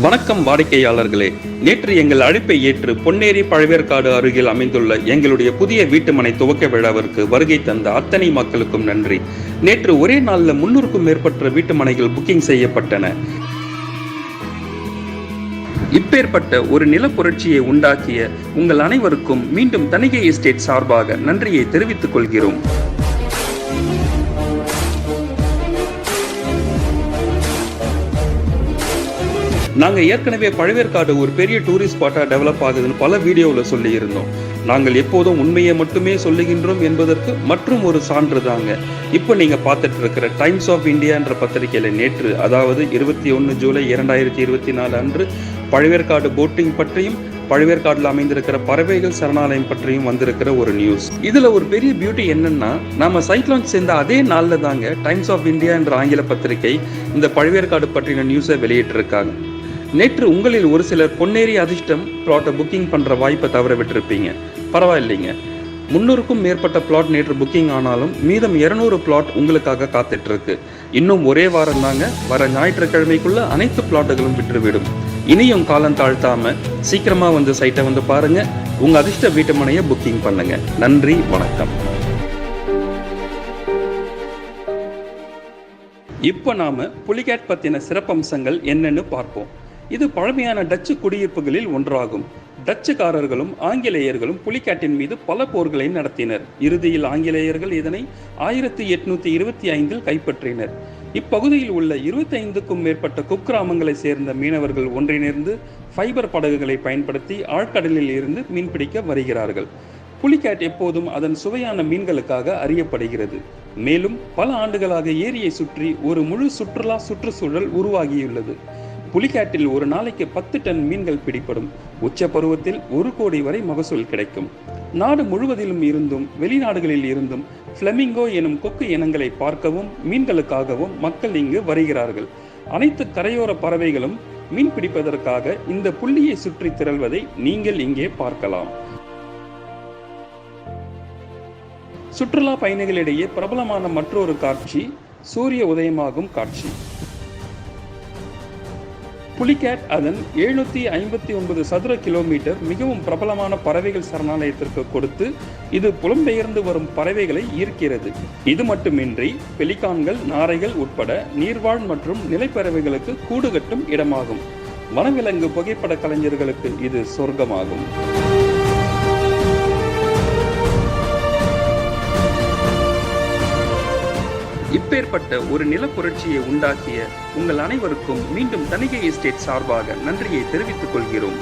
வணக்கம் வாடிக்கையாளர்களே. நேற்று எங்கள் அழைப்பை ஏற்று பொன்னேரி பழவேற்காடு அருகில் அமைந்துள்ள எங்களுடைய புதிய வீட்டுமனை துவக்க விழாவிற்கு வருகை தந்த அத்தனை மக்களுக்கும் நன்றி. நேற்று ஒரே நாளில் முன்னூறுக்கும் மேற்பட்ட வீட்டுமனைகள் புக்கிங் செய்யப்பட்டன. இப்பேற்பட்ட ஒரு நிலப்புரட்சியை உண்டாக்கிய உங்கள் அனைவருக்கும் மீண்டும் தணிகை எஸ்டேட் சார்பாக நன்றியை தெரிவித்துக் கொள்கிறோம். நாங்கள் ஏற்கனவே பழவேற்காடு ஒரு பெரிய டூரிஸ்ட் ஸ்பாட்டாக டெவலப் ஆகுதுன்னு பல வீடியோவில் சொல்லியிருந்தோம். நாங்கள் எப்போதும் உண்மையை மட்டுமே சொல்லுகின்றோம் என்பதற்கு மற்றும் ஒரு சான்று தாங்க. இப்போ நீங்கள் பார்த்துட்டு இருக்கிற டைம்ஸ் ஆஃப் இந்தியா என்ற நேற்று அதாவது இருபத்தி ஒன்று ஜூலை இரண்டாயிரத்தி இருபத்தி நாலு அன்று பழவேற்காடு போட்டிங் பற்றியும் பழவேற்காடில் அமைந்திருக்கிற பறவைகள் சரணாலயம் பற்றியும் வந்திருக்கிற ஒரு நியூஸ் இதுல ஒரு பெரிய பியூட்டி என்னன்னா நம்ம சைக்ளோன் சேர்ந்த அதே நாளில் தாங்க டைம்ஸ் ஆஃப் இந்தியா என்ற ஆங்கில பத்திரிகை இந்த பழவேற்காடு பற்றின நியூஸை வெளியிட்டிருக்காங்க. நேற்று உங்களில் ஒரு சிலர் பொன்னேரி அதிர்ஷ்டம் பிளாட்டை புக்கிங் பண்ணுற வாய்ப்பை தவற விட்டுருப்பீங்க. பரவாயில்லைங்க. முன்னூறுக்கும் மேற்பட்ட பிளாட் நேற்று புக்கிங் ஆனாலும் மீதம் இரநூறு பிளாட் உங்களுக்காக காத்துட்ருக்கு. இன்னும் ஒரே வாரம் தாங்க வர ஞாயிற்றுக்கிழமைக்குள்ள அனைத்து பிளாட்டுகளும் விற்றுவிடும் இனியும் காலம் தாழ்த்தாம சீக்கிரமா வந்து சைட்டை வந்து பாருங்க. உங்க அதிர்ஷ்ட வீட்டுமனையை புக்கிங் பண்ணுங்க. நன்றி வணக்கம். இப்போ நாம புலிகேட் பத்தின சிறப்பம்சங்கள் என்னன்னு பார்ப்போம். இது பழமையான டச்சு குடியிருப்புகளில் ஒன்றாகும். டச்சுக்காரர்களும் ஆங்கிலேயர்களும் புலிகாட்டின் மீது பல போர்களை நடத்தினர். இறுதியில் ஆங்கிலேயர்கள் இதனை ஆயிரத்தி எட்நூத்தி இருபத்தி ஐந்தில் கைப்பற்றினர். இப்பகுதியில் உள்ள இருபத்தி ஐந்துக்கும் மேற்பட்ட குக்கிராமங்களைச் சேர்ந்த மீனவர்கள் ஒன்றிணைந்து ஃபைபர் படகுகளை பயன்படுத்தி ஆழ்கடலில் இருந்து மீன்பிடிக்க வருகிறார்கள். புலிகேட் எப்போதும் அதன் சுவையான மீன்களுக்காக அறியப்படுகிறது. மேலும் பல ஆண்டுகளாக ஏரியை சுற்றி ஒரு முழு சுற்றுலா சுற்றுச்சூழல் உருவாகியுள்ளது. புலிகாட்டில் ஒரு நாளைக்கு பத்து டன் மீன்கள் பிடிப்படும் உச்ச பருவத்தில் ஒரு கோடி வரை மகசூல் கிடைக்கும். நாடு முழுவதிலும் இருந்தும் வெளிநாடுகளில் இருந்தும் பிளமிங்கோ எனும் கொக்கு இனங்களை பார்க்கவும் மீன்களுக்காகவும் மக்கள் இங்கு வருகிறார்கள். அனைத்து கரையோர பறவைகளும் மீன் பிடிப்பதற்காக இந்த புள்ளியை சுற்றி திரள்வதை நீங்கள் இங்கே பார்க்கலாம். சுற்றுலா பயணிகளிடையே பிரபலமான மற்றொரு காட்சி சூரிய உதயமாகும் காட்சி. புலிகேட் அதன் எழுநூத்தி ஐம்பத்தி ஒன்பது சதுர கிலோமீட்டர் மிகவும் பிரபலமான பறவைகள் சரணாலயத்திற்கு கொடுத்து இது புலம்பெயர்ந்து வரும் பறவைகளை ஈர்க்கிறது. இது மட்டுமின்றி பெலிகான்கள் நாரைகள் உட்பட நீர்வாழ் மற்றும் நிலைப்பறவைகளுக்கு கூடு கட்டும் இடமாகும். வனவிலங்கு புகைப்பட கலைஞர்களுக்கு இது சொர்க்கமாகும். இப்பேற்பட்ட ஒரு நிலப்புரட்சியை உண்டாக்கிய உங்கள் அனைவருக்கும் மீண்டும் தணிகை எஸ்டேட் சார்பாக நன்றியை தெரிவித்துக் கொள்கிறோம்.